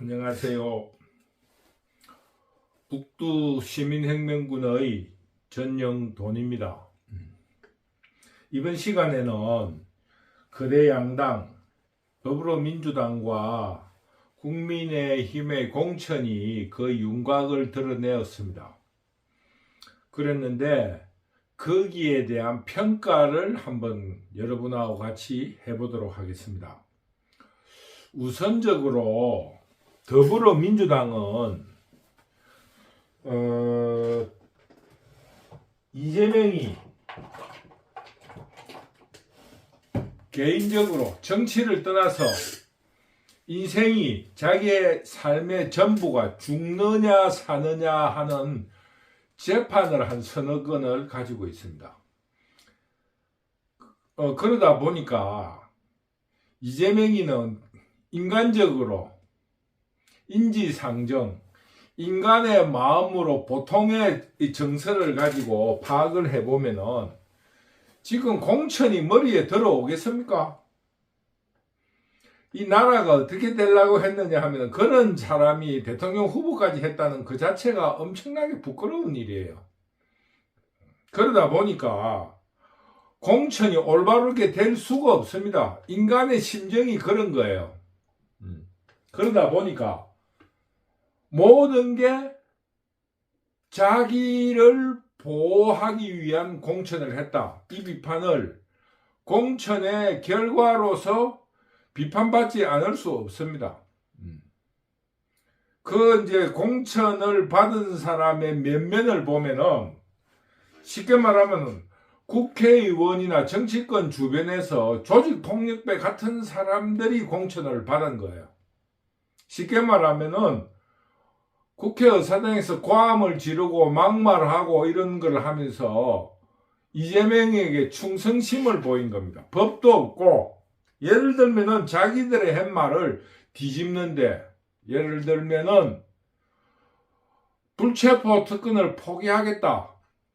안녕하세요. 북두 시민혁명군의 전영돈입니다. 이번 시간에는 거대 양당 더불어민주당과 국민의힘의 공천이 그 윤곽을 드러내었습니다. 그랬는데 거기에 대한 평가를 한번 여러분하고 같이 해보도록 하겠습니다. 우선적으로 더불어민주당은 어, 이재명이 개인적으로 정치를 떠나서 인생이 자기의 삶의 전부가 죽느냐 사느냐 하는 재판을 한 서너 건을 가지고 있습니다. 어, 그러다 보니까 이재명이는 인간적으로 인지상정, 인간의 마음으로 보통의 이 정서를 가지고 파악을 해보면은 지금 공천이 머리에 들어오겠습니까? 이 나라가 어떻게 되려고 했느냐 하면 그런 사람이 대통령 후보까지 했다는 그 자체가 엄청나게 부끄러운 일이에요. 그러다 보니까 공천이 올바르게 될 수가 없습니다. 인간의 심정이 그런 거예요. 음. 그러다 보니까 모든 게 자기를 보호하기 위한 공천을 했다. 이 비판을 공천의 결과로서 비판받지 않을 수 없습니다. 음. 그 이제 공천을 받은 사람의 면면을 보면은 쉽게 말하면 국회의원이나 정치권 주변에서 조직폭력배 같은 사람들이 공천을 받은 거예요. 쉽게 말하면은 국회의 사당에서 고함을 지르고 막말하고 이런 걸 하면서 이재명에게 충성심을 보인 겁니다. 법도 없고 예를 들면은 자기들의 한 말을 뒤집는데 예를 들면은 불체포 특권을 포기하겠다.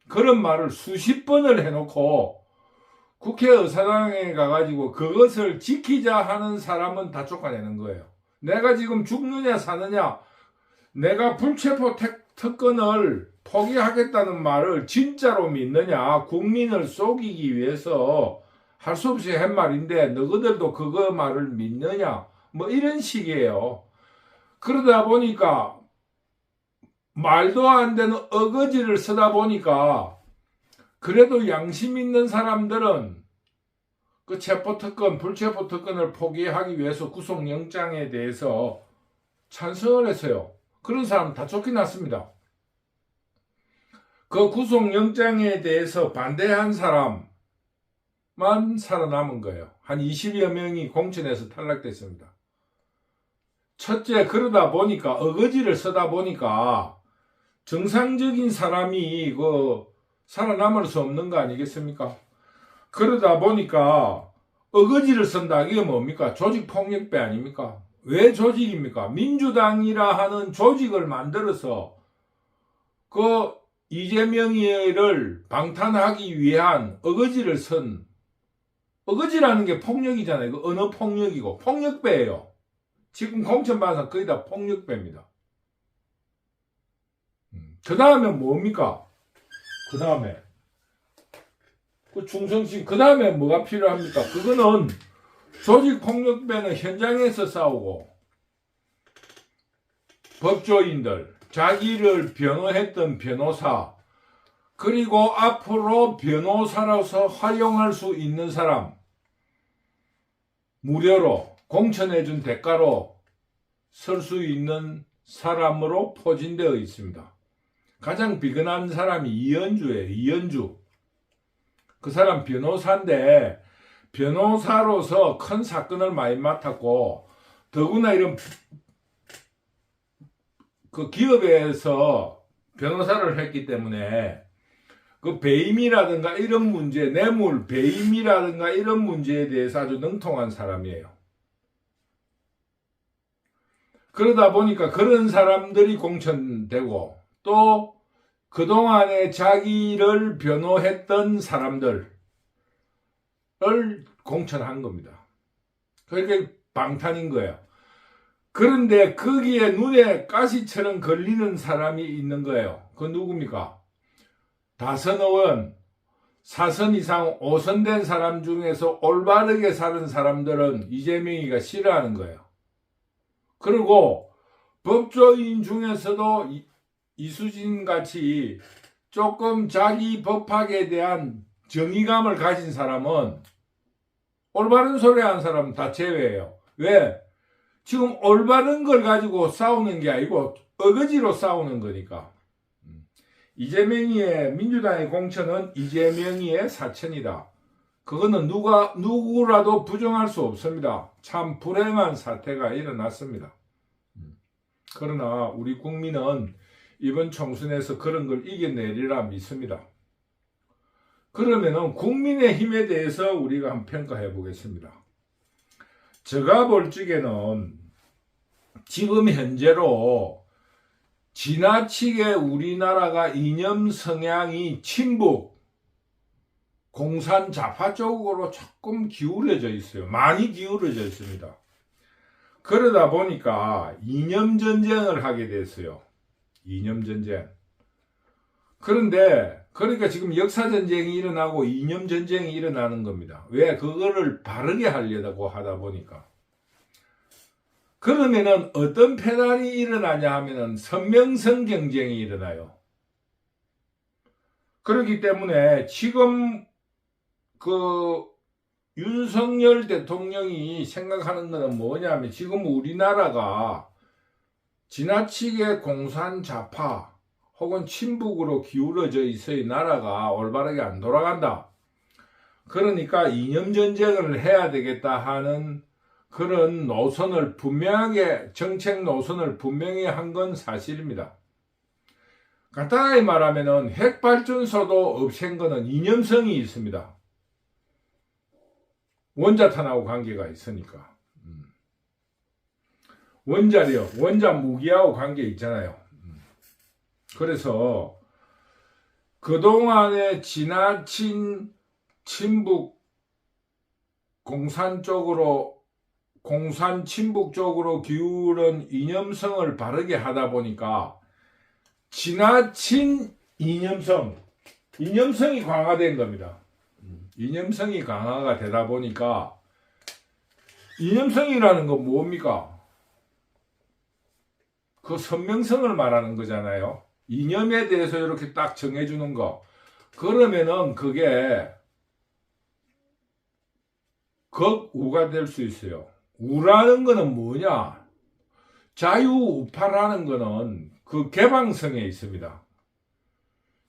그런 말을 수십 번을 해놓고 국회의사당에 가가지고 그것을 지키자 하는 사람은 다 쫓아내는 거예요. 내가 지금 죽느냐 사느냐 내가 불체포 특권을 포기하겠다는 말을 진짜로 믿느냐 국민을 속이기 위해서 할 수 없이 한 말인데 너희들도 그거 말을 믿느냐 뭐 이런 식이에요. 그러다 보니까 말도 안 되는 어거지를 쓰다 보니까 그래도 양심 있는 사람들은 그 체포특권, 불체포특권을 포기하기 위해서 구속영장에 대해서 찬성을 했어요. 그런 사람 다 쫓겨났습니다. 그 구속영장에 대해서 반대한 사람만 살아남은 거예요. 한 20여 명이 공천에서 탈락됐습니다. 첫째, 그러다 보니까, 어거지를 쓰다 보니까, 정상적인 사람이 그 살아남을 수 없는 거 아니겠습니까? 그러다 보니까 어거지를 쓴다 이게 뭡니까? 조직 폭력배 아닙니까? 왜 조직입니까? 민주당이라 하는 조직을 만들어서 그 이재명이를 방탄하기 위한 어거지를 쓴 어거지라는 게 폭력이잖아요. 그 언어 폭력이고 폭력배예요. 지금 공천받아서 거의 다 폭력배입니다. 그 다음에 뭡니까? 그 다음에 그 충성심 그 다음에 뭐가 필요합니까? 그거는 조직 폭력배는 현장에서 싸우고 법조인들 자기를 변호했던 변호사 그리고 앞으로 변호사로서 활용할 수 있는 사람 무료로 공천해준 대가로 설 수 있는 사람으로 포진되어 있습니다. 가장 비근한 사람이 이현주예요. 이현주. 그 사람 변호사인데 변호사로서 큰 사건을 많이 맡았고 더구나 이런 그 기업에서 변호사를 했기 때문에 그 배임이라든가 이런 문제, 뇌물, 배임이라든가 이런 문제에 대해서 아주 능통한 사람이에요. 그러다 보니까 그런 사람들이 공천되고 또 그동안에 자기를 변호했던 사람들을 공천한 겁니다. 그러니까 방탄인 거예요. 그런데 거기에 눈에 가시처럼 걸리는 사람이 있는 거예요. 그 누굽니까? 다선 의원, 사선 이상 5선 된 사람 중에서 올바르게 사는 사람들은 이재명이가 싫어하는 거예요. 그리고 법조인 중에서도 이- 이수진 같이 조금 자기 법학에 대한 정의감을 가진 사람은 올바른 소리 하는 사람은 다 제외해요. 왜? 지금 올바른 걸 가지고 싸우는 게 아니고 어거지로 싸우는 거니까. 음. 이재명이의 민주당의 공천은 이재명이의 사천이다. 그거는 누가 누구라도 부정할 수 없습니다. 참 불행한 사태가 일어났습니다. 음. 그러나 우리 국민은 이번 총선에서 그런 걸 이겨내리라 믿습니다. 그러면은 국민의 힘에 대해서 우리가 한번 평가해 보겠습니다. 제가 볼 적에는 지금 현재로 지나치게 우리나라가 이념 성향이 친북, 공산 좌파 쪽으로 조금 기울어져 있어요. 많이 기울어져 있습니다. 그러다 보니까 이념 전쟁을 하게 됐어요. 이념 전쟁. 그런데 그러니까 지금 역사 전쟁이 일어나고 이념 전쟁이 일어나는 겁니다. 왜 그거를 바르게 하려고 하다 보니까. 그러면은 어떤 패단이 일어나냐 하면은 선명성 경쟁이 일어나요. 그렇기 때문에 지금 그 윤석열 대통령이 생각하는 것은 뭐냐면 지금 우리나라가 지나치게 공산 좌파 혹은 친북으로 기울어져 있어야 나라가 올바르게 안 돌아간다. 그러니까 이념 전쟁을 해야 되겠다 하는 그런 노선을 분명하게 정책 노선을 분명히 한 건 사실입니다. 간단하게 말하면은 핵발전소도 없앤 거는 이념성이 있습니다. 원자탄하고 관계가 있으니까. 음. 원자력, 원자 무기하고 관계 있잖아요. 음. 그래서 그동안에 지나친 친북 공산 쪽으로 공산 친북 쪽으로 기울은 이념성을 바르게 하다 보니까 지나친 이념성, 이념성이 강화된 겁니다. 이념성이 강화가 되다 보니까 이념성이라는 건 뭡니까? 그 선명성을 말하는 거잖아요. 이념에 대해서 이렇게 딱 정해주는 거. 그러면은 그게 극우가 될 수 있어요. 우라는 거는 뭐냐? 자유우파라는 거는 그 개방성에 있습니다.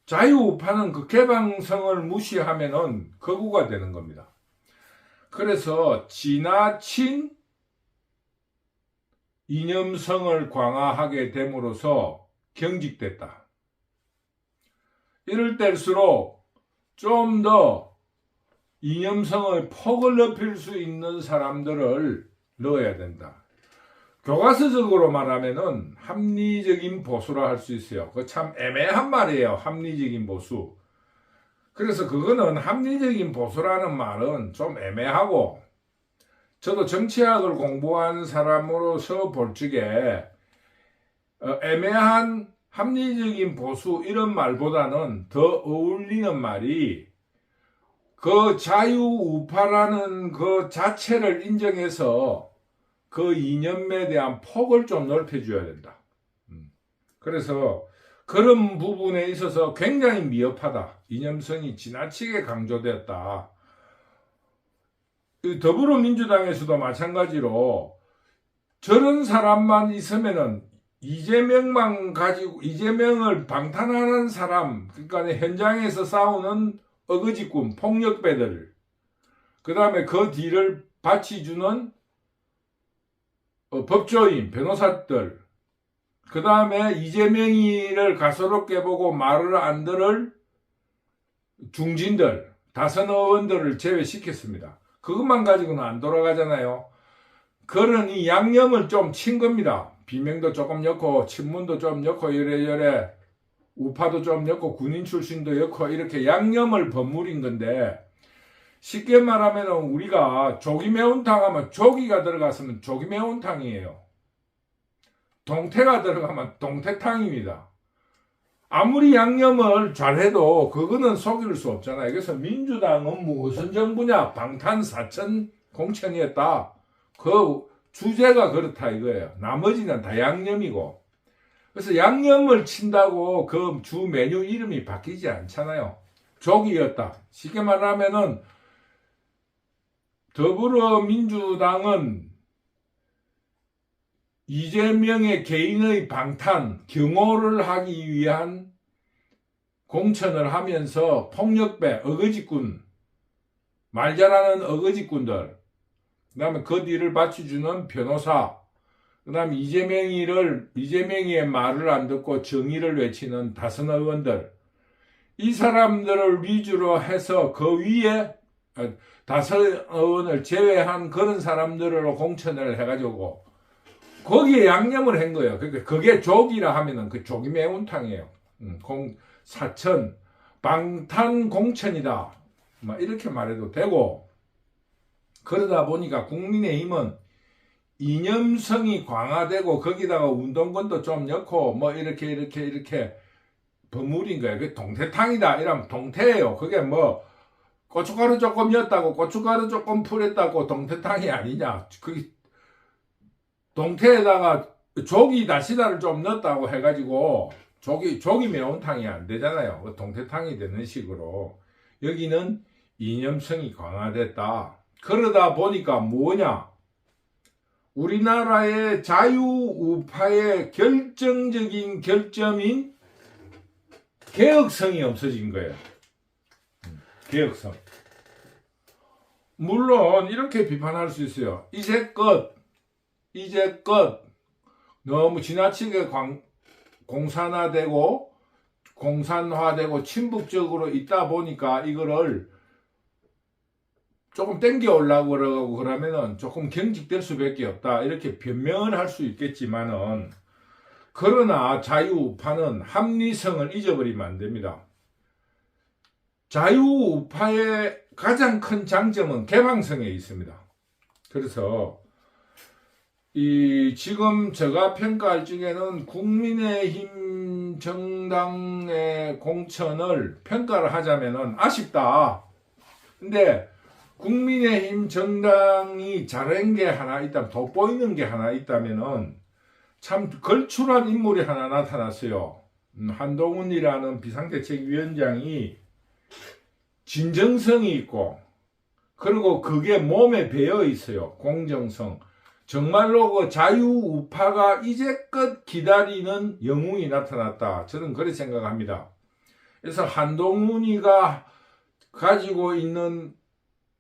자유우파는 그 개방성을 무시하면은 거구가 되는 겁니다. 그래서 지나친 이념성을 강화하게 됨으로써 경직됐다. 이럴 때일수록 좀 더 이념성의 폭을 높일 수 있는 사람들을 넣어야 된다. 교과서적으로 말하면은 합리적인 보수라 할 수 있어요. 그 참 애매한 말이에요. 합리적인 보수. 그래서 그거는 합리적인 보수라는 말은 좀 애매하고 저도 정치학을 공부한 사람으로서 볼 적에 어, 애매한 합리적인 보수 이런 말보다는 더 어울리는 말이 그 자유우파라는 그 자체를 인정해서 그 이념에 대한 폭을 좀 넓혀줘야 된다. 음. 그래서 그런 부분에 있어서 굉장히 미흡하다. 이념성이 지나치게 강조되었다. 이 더불어민주당에서도 마찬가지로 저런 사람만 있으면은 이재명만 가지고 이재명을 방탄하는 사람, 그러니까 현장에서 싸우는 어거지꾼, 폭력배들, 그 다음에 그 뒤를 받치주는 어, 법조인, 변호사들, 그 다음에 이재명이를 가소롭게 보고 말을 안 들을 중진들, 다선 의원들을 제외시켰습니다. 그것만 가지고는 안 돌아가잖아요. 그러니 양념을 좀 친 겁니다. 비명도 조금 넣고, 친문도 좀 넣고, 이래저래, 우파도 좀 넣고, 군인 출신도 넣고, 이렇게 양념을 버무린 건데, 쉽게 말하면 우리가 조기 매운탕 하면 조기가 들어갔으면 조기 매운탕이에요. 동태가 들어가면 동태탕입니다. 아무리 양념을 잘해도 그거는 속일 수 없잖아요. 그래서 민주당은 무슨 정부냐? 방탄사천 공천이었다. 그 주제가 그렇다 이거예요. 나머지는 다 양념이고. 그래서 양념을 친다고 그 주 메뉴 이름이 바뀌지 않잖아요. 족이었다. 쉽게 말하면은 더불어민주당은 이재명의 개인의 방탄, 경호를 하기 위한 공천을 하면서 폭력배, 어거지꾼, 말 잘하는 어거지꾼들, 그 다음에 그 뒤를 받쳐주는 변호사, 그 다음에 이재명이를, 이재명이의 말을 안 듣고 정의를 외치는 다선 의원들, 이 사람들을 위주로 해서 그 위에 어, 다선 의원을 제외한 그런 사람들로 공천을 해가지고 거기에 양념을 한 거예요. 그러니까 그게 족이라 하면은 그 족이 매운탕이에요. 음, 공, 사천, 방탄 공천이다. 막 이렇게 말해도 되고, 그러다 보니까 국민의힘은 이념성이 강화되고 거기다가 운동권도 좀 넣고 뭐 이렇게 이렇게 이렇게 버무린 거예요. 그게 동태탕이다. 이러면 동태예요. 그게 뭐 고춧가루 조금 였다고 고춧가루 조금 풀었다고 동태탕이 아니냐. 그게 동태에다가 조기 다시다를 좀 넣었다고 해가지고 조기 조기 매운탕이 안 되잖아요. 그 동태탕이 되는 식으로 여기는 이념성이 강화됐다. 그러다 보니까 뭐냐? 우리나라의 자유우파의 결정적인 결점인 개혁성이 없어진 거예요. 음, 개혁성. 물론 이렇게 비판할 수 있어요. 이제껏 이제껏 너무 지나치게 광, 공산화되고 공산화되고 친북적으로 있다 보니까 이거를 조금 땡겨 올라고 그러고 그러면은 조금 경직될 수밖에 없다 이렇게 변명을 할 수 있겠지만은 그러나 자유우파는 합리성을 잊어버리면 안 됩니다. 자유우파의 가장 큰 장점은 개방성에 있습니다. 그래서 이 지금 제가 평가할 적에는 국민의힘 정당의 공천을 평가를 하자면은 아쉽다. 근데 국민의힘 정당이 잘한 게 하나 있다면 돋보이는 게 하나 있다면은 참 걸출한 인물이 하나 나타났어요. 음, 한동훈이라는 비상대책위원장이 진정성이 있고 그리고 그게 몸에 배어 있어요. 공정성. 정말로 그 자유우파가 이제껏 기다리는 영웅이 나타났다. 저는 그렇게 생각합니다. 그래서 한동훈이가 가지고 있는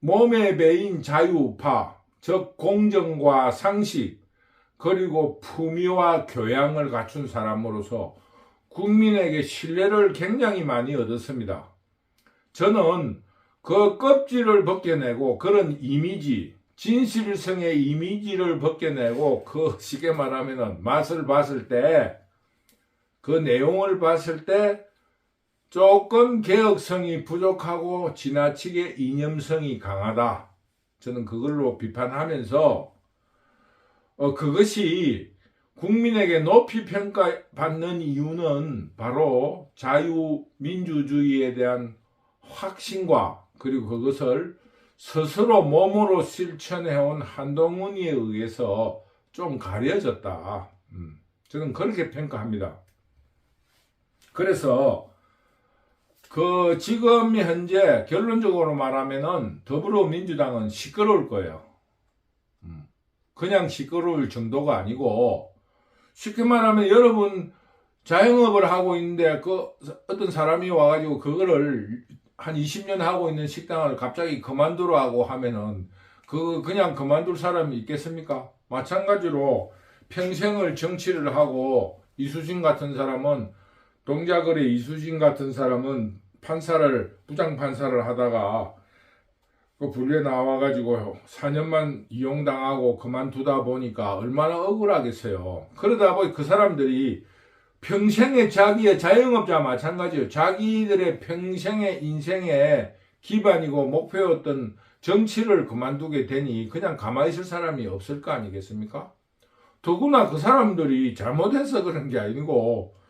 몸에 배인 자유우파, 즉 공정과 상식, 그리고 품위와 교양을 갖춘 사람으로서 국민에게 신뢰를 굉장히 많이 얻었습니다. 저는 그 껍질을 벗겨내고 그런 이미지, 진실성의 이미지를 벗겨내고 그 쉽게 말하면은 맛을 봤을 때 그 내용을 봤을 때 조금 개혁성이 부족하고 지나치게 이념성이 강하다. 저는 그걸로 비판하면서 어, 그것이 국민에게 높이 평가받는 이유는 바로 자유민주주의에 대한 확신과 그리고 그것을 스스로 몸으로 실천해온 한동훈에 의해서 좀 가려졌다. 음, 저는 그렇게 평가합니다. 그래서 그 지금 현재 결론적으로 말하면은 더불어민주당은 시끄러울 거예요. 음, 그냥 시끄러울 정도가 아니고 쉽게 말하면 여러분 자영업을 하고 있는데 그 어떤 사람이 와가지고 그거를 한 20년 하고 있는 식당을 갑자기 그만두라 하고 하면은 그 그냥 그만둘 사람이 있겠습니까? 마찬가지로 평생을 정치를 하고 이수진 같은 사람은 동작거리 이수진 같은 사람은 판사를 부장 판사를 하다가 그 분리에 나와가지고 4년만 이용당하고 그만두다 보니까 얼마나 억울하겠어요. 그러다 보니 그 사람들이 평생의 자기의 자영업자 마찬가지예요. 자기들의 평생의 인생의 기반이고 목표였던 정치를 그만두게 되니 그냥 가만히 있을 사람이 없을 거 아니겠습니까? 더구나 그 사람들이 잘못해서 그런 게 아니고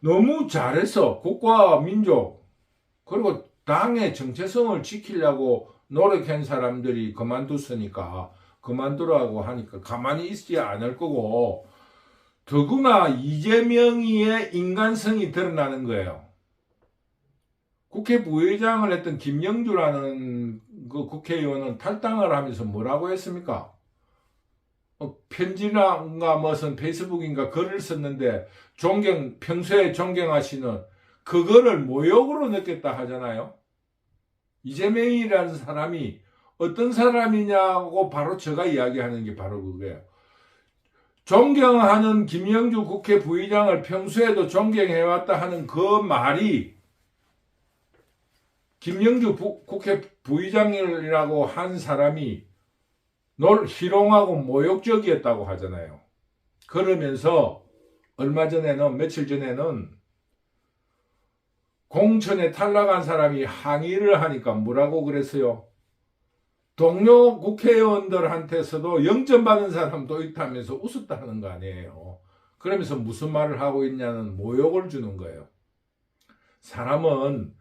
너무 잘해서 국가 민족 그리고 당의 정체성을 지키려고 노력한 사람들이 그만뒀으니까 그만두라고 하니까 가만히 있지 않을 거고 더구나 이재명이의 인간성이 드러나는 거예요. 국회 부의장을 했던 김영주라는 그 국회의원은 탈당을 하면서 뭐라고 했습니까? 어, 편지나 무슨 페이스북인가 글을 썼는데 존경 평소에 존경하시는 그거를 모욕으로 느꼈다 하잖아요. 이재명이라는 사람이 어떤 사람이냐고 바로 제가 이야기하는 게 바로 그거예요. 존경하는 김영주 국회 부의장을 평소에도 존경해왔다 하는 그 말이 김영주 부- 국회 부의장이라고 한 사람이 널 희롱하고 모욕적이었다고 하잖아요. 그러면서 얼마 전에는 며칠 전에는 공천에 탈락한 사람이 항의를 하니까 뭐라고 그랬어요? 동료 국회의원들한테서도 영점 받은 사람도 있다면서 웃었다는 거 아니에요. 그러면서 무슨 말을 하고 있냐는 모욕을 주는 거예요. 사람은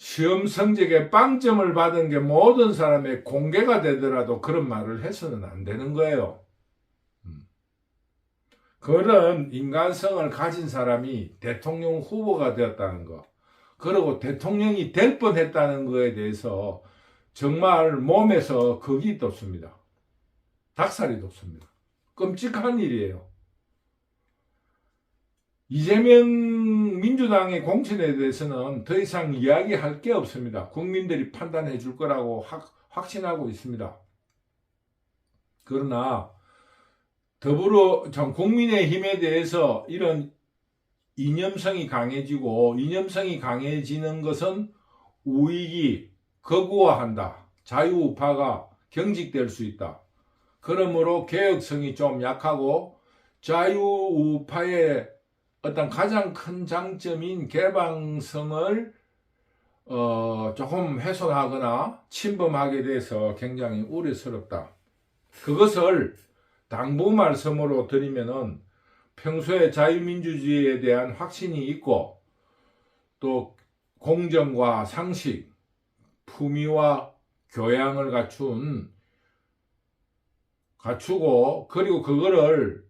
시험 성적에 빵점을 받은 게 모든 사람의 공개가 되더라도 그런 말을 해서는 안 되는 거예요. 음. 그런 인간성을 가진 사람이 대통령 후보가 되었다는 거, 그리고 대통령이 될 뻔했다는 거에 대해서 정말 몸에서 겁이 돋습니다. 닭살이 돋습니다. 끔찍한 일이에요. 이재명 민주당의 공천에 대해서는 더 이상 이야기할 게 없습니다. 국민들이 판단해 줄 거라고 확, 확신하고 있습니다. 그러나 더불어 전 국민의힘에 대해서 이런 이념성이 강해지고 이념성이 강해지는 것은 우익이 거구화한다. 자유우파가 경직될 수 있다. 그러므로 개혁성이 좀 약하고 자유우파의 어떤 가장 큰 장점인 개방성을 어, 조금 훼손하거나 침범하게 돼서 굉장히 우려스럽다. 그것을 당부 말씀으로 드리면은 평소에 자유민주주의에 대한 확신이 있고 또 공정과 상식, 품위와 교양을 갖춘 갖추고 그리고 그거를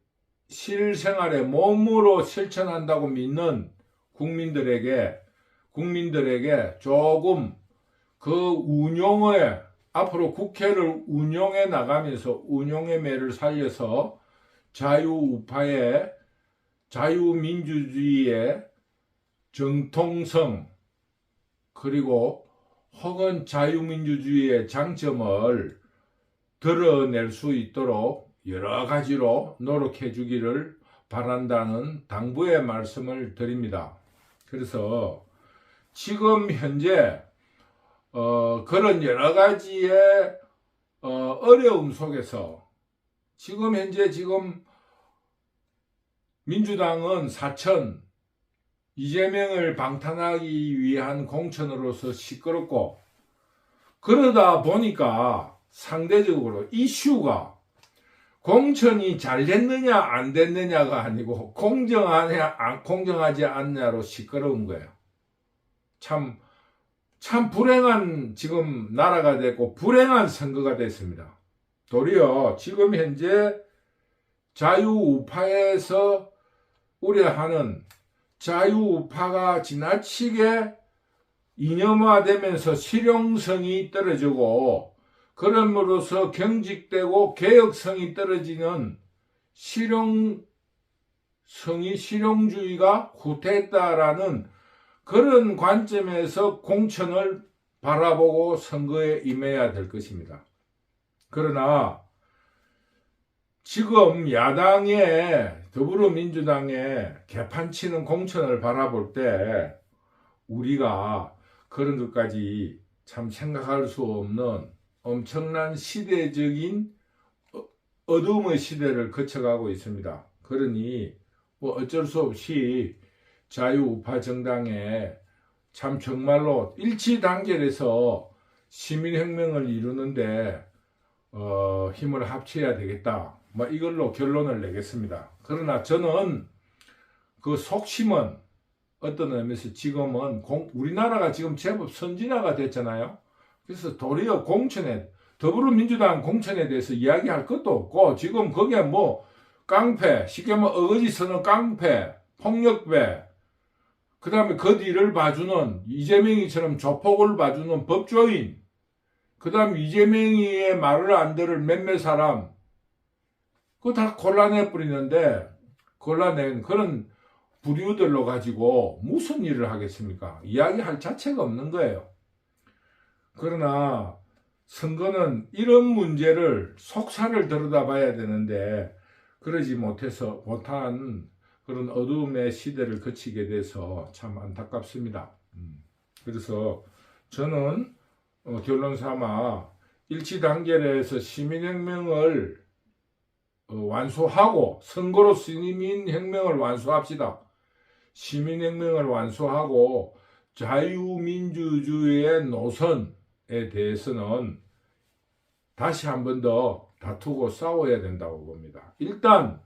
실생활에 몸으로 실천한다고 믿는 국민들에게 국민들에게 조금 그 운용에 앞으로 국회를 운용해 나가면서 운용의 매를 살려서 자유우파의 자유민주주의의 정통성 그리고 혹은 자유민주주의의 장점을 드러낼 수 있도록 여러 가지로 노력해 주기를 바란다는 당부의 말씀을 드립니다. 그래서 지금 현재 어, 그런 여러 가지의 어, 어려움 속에서 지금 현재 지금 민주당은 사천 이재명을 방탄하기 위한 공천으로서 시끄럽고 그러다 보니까 상대적으로 이슈가 공천이 잘 됐느냐 안 됐느냐가 아니고 공정하냐 안- 공정하지 않냐로 시끄러운 거예요. 참, 참 불행한 지금 나라가 됐고 불행한 선거가 됐습니다. 도리어 지금 현재 자유우파에서 우려하는 자유우파가 지나치게 이념화되면서 실용성이 떨어지고 그럼으로써 경직되고 개혁성이 떨어지는 실용성이 실용주의가 후퇴했다라는 그런 관점에서 공천을 바라보고 선거에 임해야 될 것입니다. 그러나 지금 야당의 더불어민주당의 개판치는 공천을 바라볼 때 우리가 그런 것까지 참 생각할 수 없는 엄청난 시대적인 어- 어둠의 시대를 거쳐가고 있습니다. 그러니 뭐 어쩔 수 없이 자유우파 정당에 참 정말로 일치단결해서 시민혁명을 이루는데 어, 힘을 합쳐야 되겠다. 뭐 이걸로 결론을 내겠습니다. 그러나 저는 그 속심은 어떤 의미에서 지금은 공- 우리나라가 지금 제법 선진화가 됐잖아요. 그래서 도리어 공천에 더불어민주당 공천에 대해서 이야기할 것도 없고 지금 거기에 뭐 깡패 쉽게 말하면 어거지 서는 깡패 폭력배 그 다음에 그 뒤를 봐주는 이재명이처럼 조폭을 봐주는 법조인 그 다음 이재명이의 말을 안 들을 몇몇 사람 그거 다 곤란해 뿌리는데 곤란한 그런 부류들로 가지고 무슨 일을 하겠습니까? 이야기할 자체가 없는 거예요. 그러나 선거는 이런 문제를 속사를 들여다봐야 되는데 그러지 못해서 못한 그런 어두움의 시대를 거치게 돼서 참 안타깝습니다. 음. 그래서 저는 어, 결론 삼아 일치 단계에서 시민혁명을 어, 완수하고 선거로 시민혁명을 완수합시다. 시민혁명을 완수하고 자유민주주의의 노선에 대해서는 다시 한 번 더 다투고 싸워야 된다고 봅니다. 일단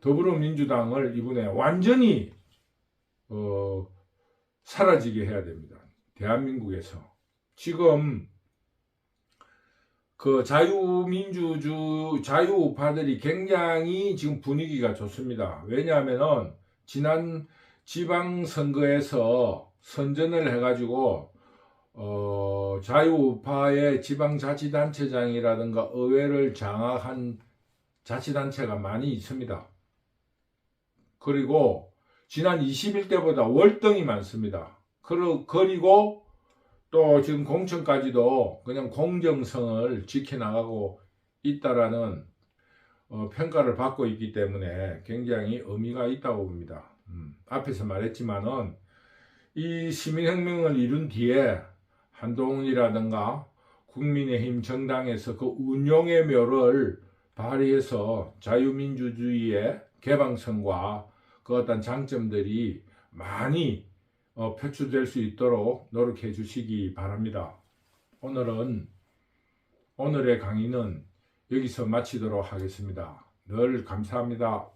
더불어민주당을 이번에 완전히 어, 사라지게 해야 됩니다. 대한민국에서 지금 그 자유민주주 자유우파들이 굉장히 지금 분위기가 좋습니다. 왜냐하면은 지난 지방선거에서 선전을 해가지고 어, 자유우파의 지방자치단체장이라든가 의회를 장악한 자치단체가 많이 있습니다. 그리고 지난 21대보다 월등히 많습니다. 그리고 또 지금 공천까지도 그냥 공정성을 지켜나가고 있다라는 어, 평가를 받고 있기 때문에 굉장히 의미가 있다고 봅니다. 음, 앞에서 말했지만은 이 시민혁명을 이룬 뒤에 한동훈이라든가 국민의힘 정당에서 그 운용의 묘를 발휘해서 자유민주주의의 개방성과 그 어떤 장점들이 많이 어, 표출될 수 있도록 노력해 주시기 바랍니다. 오늘은 오늘의 강의는 여기서 마치도록 하겠습니다. 늘 감사합니다.